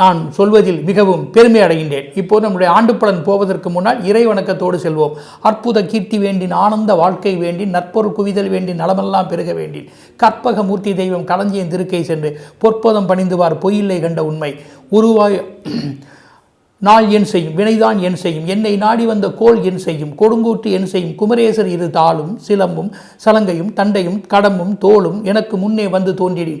நான் சொல்வதில் மிகவும் பெருமை அடைகின்றேன். இப்போது நம்முடைய ஆண்டு பலன் போவதற்கு முன்னால் இறை வணக்கத்தோடு செல்வோம். அற்புத கீர்த்தி வேண்டின் ஆனந்த வாழ்க்கை வேண்டி நற்பொருள் குவிதல் வேண்டி நலமெல்லாம் பெருக வேண்டி கற்பக மூர்த்தி தெய்வம் களஞ்சியின் திருக்கை சென்று பொற்பதம் பணிந்துவார் பொய்யில்லை கண்ட உண்மை. உருவாய் நாள் என் செய்யும் வினைதான் என் செய்யும் என்னை நாடி வந்த கோள் என் செய்யும் கொடுங்கூற்று என் செய்யும் குமரேசர் இரு தாளும் சிலம்பும் சலங்கையும் தண்டையும் கடம்பும் தோளும் எனக்கு முன்னே வந்து தோன்றினேன்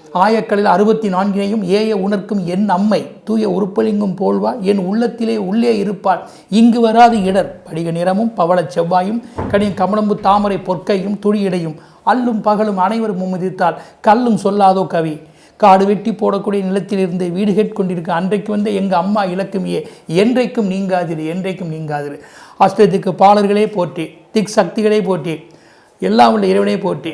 ஆயக்களில் அறுபத்தி நான்கினையும் ஏய உணர்க்கும் என் அம்மை தூய உருப்பலிங்கும் போல்வா என் உள்ளத்திலே உள்ளே இருப்பாள். இங்கு வராது இடர் படிக நிறமும் பவளச் செவ்வாயும் கனியின் கமலம்பு தாமரை பொற்கையும் துடியிடையும் அல்லும் பகலும் அனைவரும் மும்மிதித்தால் கல்லும் சொல்லாதோ கவி. காடு வெட்டி போடக்கூடிய நிலத்திலிருந்து வீடு கேட்கொண்டிருக்க அன்றைக்கு வந்த எங்கள் அம்மா இலக்குமியே என்றைக்கும் நீங்காதிரு என்றைக்கும் நீங்காதிரு. அஷ்டத்துக்கு பாலர்களே போற்றி திக் சக்திகளே போற்றி எல்லாம் உள்ள இறைவனே போற்றி.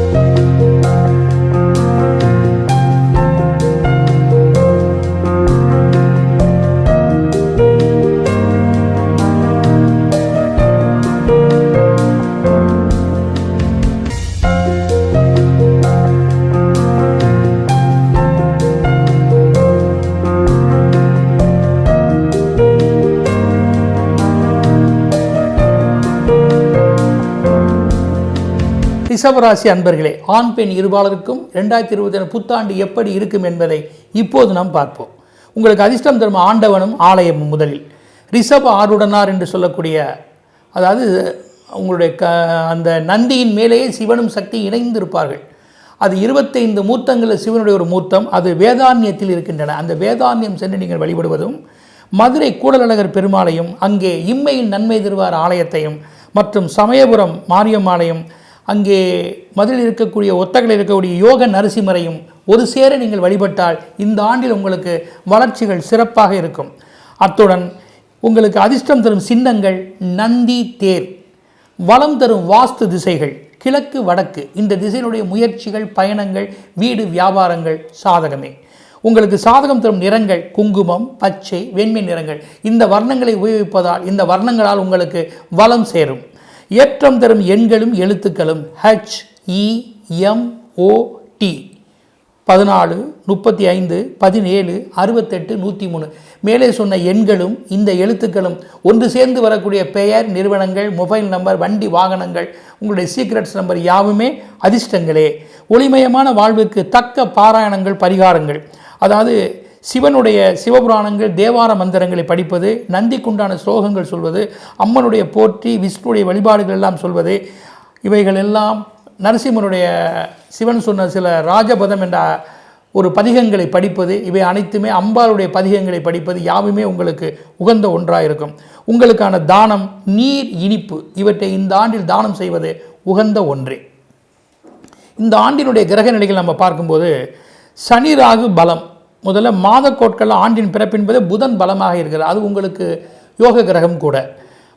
ரிஷபராசி அன்பர்களே ஆண் பெண் இருபாலருக்கும் ரெண்டாயிரத்தி இருபத்தி ரெண்டு புத்தாண்டு எப்படி இருக்கும் என்பதை இப்போது நாம் பார்ப்போம். உங்களுக்கு அதிர்ஷ்டம் தரும் ஆண்டவனும் ஆலயமும் முதலில். ரிஷப ஆருடனார் என்று சொல்லக்கூடிய அதாவது உங்களுடைய க அந்த நந்தியின் மேலேயே சிவனும் சக்தி இணைந்திருப்பார்கள். அது இருபத்தைந்து மூர்த்தங்களில் சிவனுடைய ஒரு மூர்த்தம் அது வேதாண்யத்தில் இருக்கின்றன. அந்த வேதாண்யம் சென்று நீங்கள் வழிபடுவதும் மதுரை கூடலழகர் பெருமாளையும் அங்கே இம்மையில் நன்மை தருவார் ஆலயத்தையும் மற்றும் சமயபுரம் மாரியம் ஆலயம் அங்கே மதுரையில் இருக்கக்கூடிய ஒத்தகையில் இருக்கக்கூடிய யோக நரசிம்மரையும் ஒரு சேர நீங்கள் வழிபட்டால் இந்த ஆண்டில் உங்களுக்கு வளர்ச்சிகள் சிறப்பாக இருக்கும். அத்துடன் உங்களுக்கு அதிர்ஷ்டம் தரும் சின்னங்கள் நந்தி தேர். வளம் தரும் வாஸ்து திசைகள் கிழக்கு வடக்கு. இந்த திசையினுடைய முயற்சிகள் பயணங்கள் வீடு வியாபாரங்கள் சாதகமே. உங்களுக்கு சாதகம் தரும் நிறங்கள் குங்குமம் பச்சை வெண்மை நிறங்கள். இந்த வர்ணங்களை உபயோகிப்பதால் இந்த வர்ணங்களால் உங்களுக்கு வளம் சேரும். ஏற்றம் தரும் எண்களும் எழுத்துக்களும் H E M O D பதினாலு முப்பத்தி ஐந்து பதினேழு அறுபத்தெட்டு நூற்றி மூணு மேலே சொன்ன எண்களும் இந்த எழுத்துக்களும் ஒன்று சேர்ந்து வரக்கூடிய பெயர் நிறுவனங்கள் மொபைல் நம்பர் வண்டி வாகனங்கள் உங்களுடைய சீக்ரெட்ஸ் நம்பர் யாவுமே அதிர்ஷ்டங்களே. ஒளிமயமான வாழ்வுக்கு தக்க பாராயணங்கள் பரிகாரங்கள். அதாவது சிவனுடைய சிவபுராணங்கள் தேவார மந்திரங்களை படிப்பது நந்திக்குண்டான ஸ்லோகங்கள் சொல்வது அம்மனுடைய போற்றி விஷ்ணுடைய வழிபாடுகள் எல்லாம் சொல்வது இவைகள் எல்லாம் நரசிம்மனுடைய சிவன் சொன்ன சில ராஜபதம் என்ற ஒரு பதிகங்களை படிப்பது இவை அனைத்துமே அம்பாளுடைய பதிகங்களை படிப்பது யாவுமே உங்களுக்கு உகந்த ஒன்றாக இருக்கும் உங்களுக்கான தானம் நீர் இனிப்பு இவற்றை இந்த ஆண்டில் தானம் செய்வது உகந்த ஒன்றே. இந்த ஆண்டினுடைய கிரக நிலைகள் நம்ம பார்க்கும்போது சனி ராகு பலம் முதல்ல மாத கோட்கள் ஆண்டின் பிறப்பு என்பது புதன் பலமாக இருக்கிறது. அது உங்களுக்கு யோக கிரகம் கூட.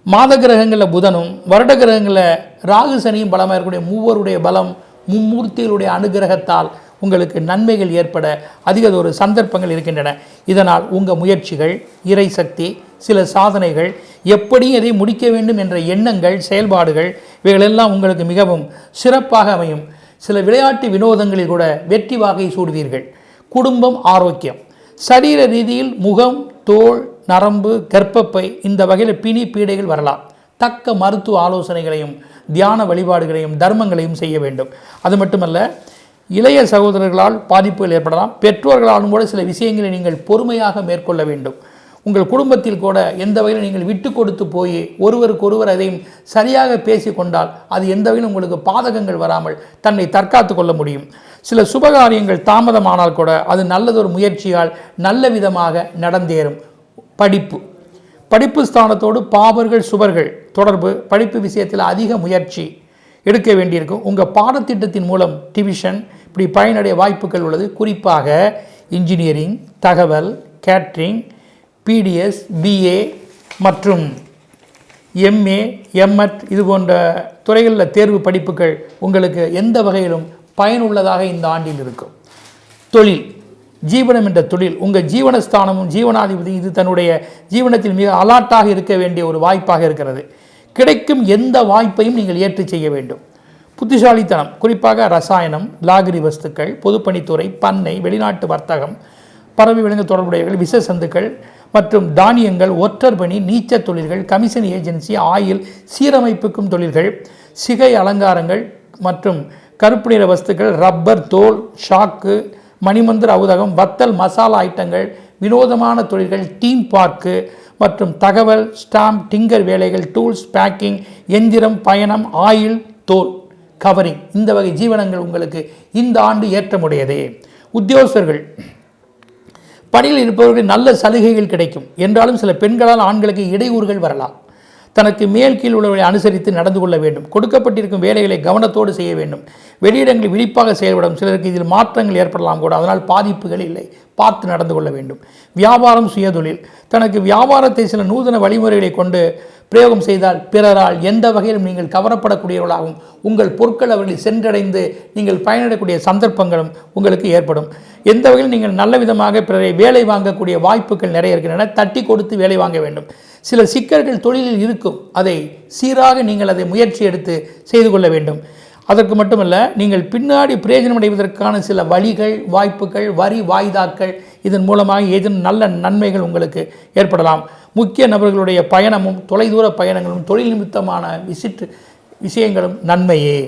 மாத கிரகங்களில் புதனும் வருட கிரகங்களில் ராகு சனியும் பலமாக இருக்கக்கூடிய மூவருடைய பலம் மும்மூர்த்திகளுடைய அனுகிரகத்தால் உங்களுக்கு நன்மைகள் ஏற்பட அதிகதொரு சந்தர்ப்பங்கள் இருக்கின்றன. இதனால் உங்கள் முயற்சிகள் இறை சக்தி சில சாதனைகள் எப்படி எதை முடிக்க வேண்டும் என்ற எண்ணங்கள் செயல்பாடுகள் இவைகளெல்லாம் உங்களுக்கு மிகவும் சிறப்பாக அமையும். சில விளையாட்டு வினோதங்களில் கூட வெற்றி வாகை சூடுவீர்கள். குடும்பம் ஆரோக்கியம். சரீர ரீதியில் முகம் தோல் நரம்பு கர்ப்பப்பை இந்த வகையில் பிணி பீடைகள் வரலாம். தக்க மருத்துவ ஆலோசனைகளையும் தியான வழிபாடுகளையும் தர்மங்களையும் செய்ய வேண்டும். அது மட்டுமல்ல இளைய சகோதரர்களால் பாதிப்புகள் ஏற்படலாம். பெற்றோர்களாலும் கூட சில விஷயங்களை நீங்கள் பொறுமையாக மேற்கொள்ள வேண்டும். உங்கள் குடும்பத்தில் கூட எந்த வகையில் நீங்கள் விட்டு கொடுத்து போய் ஒருவருக்கொருவர் அதையும் சரியாக பேசி கொண்டால் அது எந்த வகையிலும் உங்களுக்கு பாதகங்கள் வராமல் தன்னை தற்காத்து கொள்ள முடியும். சில சுபகாரியங்கள் தாமதமானால் கூட அது நல்லதொரு முயற்சியால் நல்ல விதமாக நடந்தேறும். படிப்பு. படிப்பு ஸ்தானத்தோடு பாவர்கள் சுவர்கள் தொடர்பு. படிப்பு விஷயத்தில் அதிக முயற்சி எடுக்க வேண்டியிருக்கும். உங்கள் பாடத்திட்டத்தின் மூலம் டிவிஷன் இப்படி பயனடைய வாய்ப்புகள் உள்ளது. குறிப்பாக இன்ஜினியரிங் தகவல் கேட்ரிங் பிடிஎஸ் பிஏ மற்றும் எம்ஏ எம்எட் இது போன்ற துறைகளில் தேர்வு படிப்புகள் உங்களுக்கு எந்த வகையிலும் பயனுள்ளதாக இந்த ஆண்டில் இருக்கும். தொழில். ஜீவனம் என்ற தொழில். உங்கள் ஜீவனஸ்தானமும் ஜீவனாதிபதி இது தன்னுடைய ஜீவனத்தில் மிக அலாட்டாக இருக்க வேண்டிய ஒரு வாய்ப்பாக இருக்கிறது. கிடைக்கும் எந்த வாய்ப்பையும் நீங்கள் ஏற்று செய்ய வேண்டும். புத்திசாலித்தனம். குறிப்பாக ரசாயனம் லாகிரி வஸ்துக்கள் பொதுப்பணித்துறை பண்ணை வெளிநாட்டு வர்த்தகம் பறவை விலங்கு தொடர்புடையவர்கள் விச சந்துக்கள் மற்றும் தானியங்கள் ஒற்றர் பணி நீச்சல் தொழில்கள் கமிஷன் ஏஜென்சி ஆயில் சீரமைப்புக்கும் தொழில்கள் சிகை அலங்காரங்கள் மற்றும் கருப்பு நிற வஸ்துக்கள் ரப்பர் தோல் ஷாக்கு மணிமந்திர அவுதகம் வத்தல் மசாலா ஐட்டங்கள் வினோதமான தொழில்கள் டீம் பார்க்கு மற்றும் தகவல் ஸ்டாம்ப் டிங்கர் வேலைகள் டூல்ஸ் பேக்கிங் எந்திரம் பயணம் ஆயில் தோல் கவரிங். இந்த வகை ஜீவனங்கள் உங்களுக்கு இந்த ஆண்டு ஏற்றமுடையதே. உத்தியோகஸ்தர்கள் பணியில் இருப்பவர்களுக்கு நல்ல சலுகைகள் கிடைக்கும். என்றாலும் சில பெண்களால் ஆண்களுக்கு இடையூறுகள் வரலாம். தனக்கு மேல் கீழ் உள்ளவர்களை அனுசரித்து நடந்து கொள்ள வேண்டும். கொடுக்கப்பட்டிருக்கும் வேலைகளை கவனத்தோடு செய்ய வேண்டும். வெளியிடங்களில் விழிப்பாக செயல்படும். சிலருக்கு இதில் மாற்றங்கள் ஏற்படலாம் கூட. அதனால் பாதிப்புகள் இல்லை. பார்த்து நடந்து கொள்ள வேண்டும். வியாபாரம் சுயதொழில். தனக்கு வியாபாரத்தை சில நூதன வழிமுறைகளை கொண்டு பிரயோகம் செய்தால் பிறரால் எந்த வகையிலும் நீங்கள் கவரப்படக்கூடியவர்களாகவும் உங்கள் பொருட்கள் அவர்களை சென்றடைந்து நீங்கள் பயனிடக்கூடிய சந்தர்ப்பங்களும் உங்களுக்கு ஏற்படும். எந்த வகையில் நீங்கள் நல்ல விதமாக பிறரை வேலை வாங்கக்கூடிய வாய்ப்புகள் நிறைய இருக்கின்றன தட்டி கொடுத்து வேலை வாங்க வேண்டும். சில சிக்கல்கள் தொழிலில் இருக்கும். அதை சீராக நீங்கள் அதை முயற்சி எடுத்து செய்து கொள்ள வேண்டும். அதற்கு மட்டுமல்ல நீங்கள் பின்னாடி பிரயோஜனம் அடைவதற்கான சில வழிகள் வாய்ப்புகள் வரி வாய்தாக்கள் இதன் மூலமாக ஏதேனும் நல்ல நன்மைகள் உங்களுக்கு ஏற்படலாம். முக்கிய நபர்களுடைய பயணமும் தொலைதூர பயணங்களும் தொழில் நிமித்தமான விசிட்டு விஷயங்களும் நன்மையே.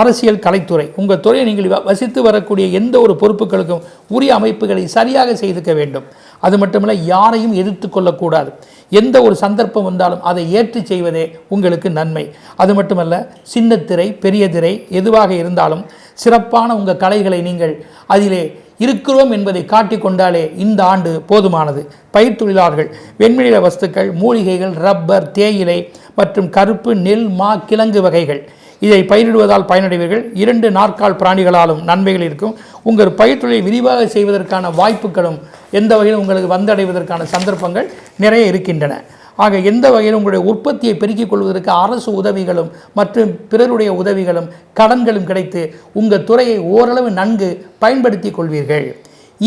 அரசியல் கலைத்துறை உங்கள் துறையை நீங்கள் வசித்து வரக்கூடிய எந்த ஒரு பொறுப்புகளுக்கும் உரிய அமைப்புகளை சரியாக செய்துக்க வேண்டும். அது மட்டுமல்ல யாரையும் எதிர்த்து கொள்ளக்கூடாது. எந்த ஒரு சந்தர்ப்பம் வந்தாலும் அதை ஏற்று செய்வதே உங்களுக்கு நன்மை. அது மட்டுமல்ல சின்ன திரை பெரிய திரை எதுவாக இருந்தாலும் சிறப்பான உங்கள் கலைகளை நீங்கள் அதிலே இருக்கிறோம் என்பதை காட்டிக்கொண்டாலே இந்த ஆண்டு போதுமானது. பயிர் தொழிலாளர்கள் வெண்மணில வஸ்துக்கள் மூலிகைகள் ரப்பர் தேயிலை மற்றும் கருப்பு நெல் மா கிழங்கு வகைகள். இதை பயிரிடுவதால் பயனடைவீர்கள். இரண்டு நாற்கால் பிராணிகளாலும் நன்மைகள் இருக்கும். உங்கள் பயிர் தொழிலை விரிவாக செய்வதற்கான வாய்ப்புகளும் எந்த வகையிலும் உங்களுக்கு வந்தடைவதற்கான சந்தர்ப்பங்கள் நிறைய இருக்கின்றன. ஆக எந்த வகையில் உங்களுடைய உற்பத்தியை பெருக்கிக் கொள்வதற்கு அரசு உதவிகளும் மற்றும் பிறருடைய உதவிகளும் கடன்களும் கிடைத்து உங்கள் துறையை ஓரளவு நன்கு பயன்படுத்தி கொள்வீர்கள்.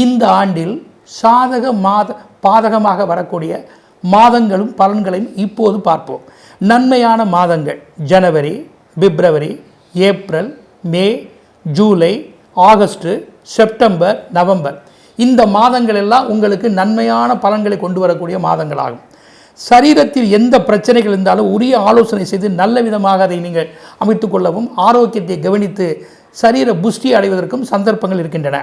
இந்த ஆண்டில் சாதக மாத பாதகமாக வரக்கூடிய மாதங்களும் பலன்களையும் இப்போது பார்ப்போம். நன்மையான மாதங்கள் ஜனவரி பிப்ரவரி April May July August September November. இந்த மாதங்கள் எல்லாம் உங்களுக்கு நன்மையான பலன்களை கொண்டு வரக்கூடிய மாதங்களாகும். சரீரத்தில் எந்த பிரச்சனைகள் இருந்தாலும் உரிய ஆலோசனை செய்து நல்ல விதமாக அதை நீங்கள் அமைத்து கொள்ளவும் ஆரோக்கியத்தை கவனித்து சரீர புஷ்டி அடைவதற்கும் சந்தர்ப்பங்கள் இருக்கின்றன.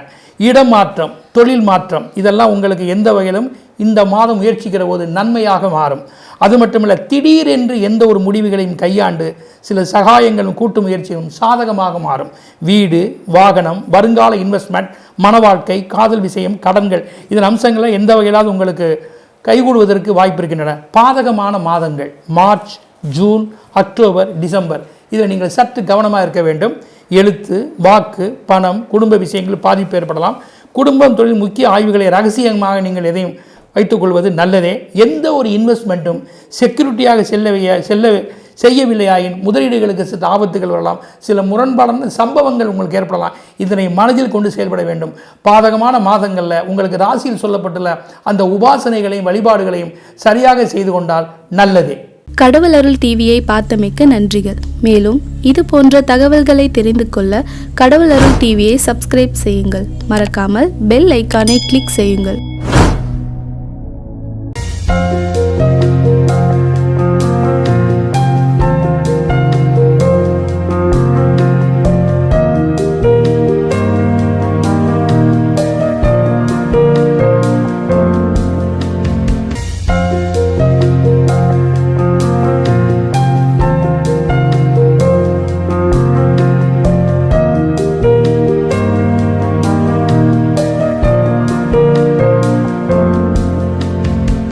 இடம் மாற்றம் தொழில் மாற்றம் இதெல்லாம் உங்களுக்கு எந்த வகையிலும் இந்த மாதம் முயற்சிக்கிற போது நன்மையாக மாறும். அது மட்டுமல்ல திடீரென்று எந்த ஒரு முடிவுகளையும் கையாண்டு சில சகாயங்களும் கூட்டு முயற்சிகளும் சாதகமாக மாறும். வீடு வாகனம் வருங்கால இன்வெஸ்ட்மெண்ட் மன வாழ்க்கை காதல் விஷயம் கடன்கள் இதன் அம்சங்களை எந்த வகையிலாவது உங்களுக்கு கைகூடுவதற்கு வாய்ப்பு இருக்கின்றன. பாதகமான மாதங்கள் மார்ச் ஜூன் அக்டோபர் டிசம்பர் இதில் நீங்கள் சற்று கவனமாக இருக்க வேண்டும். எழுத்து வாக்கு பணம் குடும்ப விஷயங்கள் பாதிப்பு ஏற்படலாம். குடும்பம் தொழில் முக்கிய ஆய்வுகளை ரகசியமாக நீங்கள் எதையும் வைத்துக்கொள்வது நல்லதே. எந்த ஒரு இன்வெஸ்ட்மெண்ட்டும் செக்யூரிட்டியாக செல்ல செல்ல செய்யவில்லையாயின் முதலீடுகளுக்கு சில ஆபத்துகள் வரலாம். சில முரண்பாடான சம்பவங்கள் உங்களுக்கு ஏற்படலாம். இதனை மனதில் கொண்டு செயல்பட வேண்டும். பாதகமான மாதங்களில் உங்களுக்கு ராசியில் சொல்லப்பட்டுள்ள அந்த உபாசனைகளையும் வழிபாடுகளையும் சரியாக செய்து கொண்டால் நல்லதே. கடவுள் அருள் டிவியை பார்த்தமைக்க நன்றிகள். மேலும் இது போன்ற தகவல்களை தெரிந்து கொள்ள கடவுள் அருள் டிவியை சப்ஸ்கிரைப் செய்யுங்கள். மறக்காமல் பெல் ஐக்கானை கிளிக் செய்யுங்கள்.